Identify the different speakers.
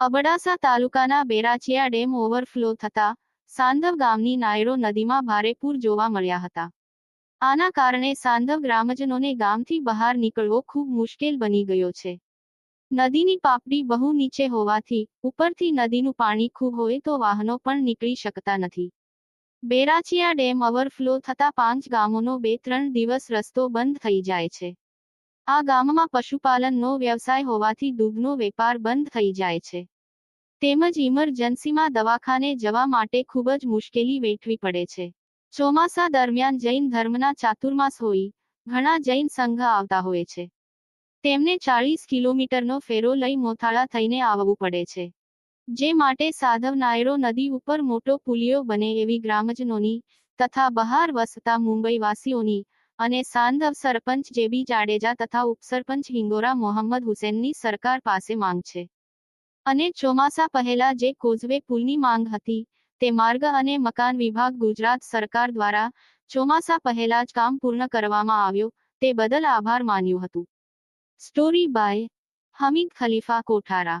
Speaker 1: અબડાસા તાલુકાના બેરાચિયા dam overflow થતા સાંધવ ગામની નાયરો નદીમાં ભારે પૂર જોવા મળ્યા હતા. આના કારણે સાંધવ ગ્રામજનોને ગામથી બહાર નીકળવો ખૂબ મુશ્કેલ બની ગયો છે. નદીની પાપડી બહુ નીચે હોવાથી ઉપરથી નદીનું પાણી ખૂબ હોય તો વાહનો પણ નીકળી શકતા નથી. બેરાચિયા ડેમ ઓવરફ્લો થતા પાંચ ગામોનો બે ત્રણ દિવસ રસ્તો બંધ થઈ જાય છે. આ ગામમાં પશુપાલનનો વ્યવસાય હોવાથી દૂધનો વેપાર બંધ થઈ જાય છે. તેમજ ઇમરજન્સીમાં દવાખાને જવા માટે ખૂબ જ મુશ્કેલી વેઠવી પડે છે. ચોમાસા દરમિયાન જૈન ધર્મના ચાતુર્માસ હોય, ઘણા જૈન સંઘ આવતા હોય છે. તેમને ચાળીસ કિલોમીટરનો ફેરો લઈ મોથાળા થઈને આવવું પડે છે. જે માટે સાધવ નાયરો નદી ઉપર મોટો પુલિયો બને એવી ગ્રામજનોની તથા બહાર વસતા મુંબઈવાસીઓની અને સાંધવ સરપંચ જેબી જાડેજા તથા ઉપસરપંચ હિંગોરા મોહમ્મદ હુસેનની સરકાર પાસે માંગ છે. અને ચોમાસા પહેલા જે કોઝવે પુલની માંગ હતી, તે માર્ગ અને મકાન વિભાગ ગુજરાત સરકાર દ્વારા ચોમાસા પહેલા જ કામ પૂર્ણ કરવામાં આવ્યો, તે બદલ આભાર માન્યું હતું. Story by Hamid Khalifa Kothara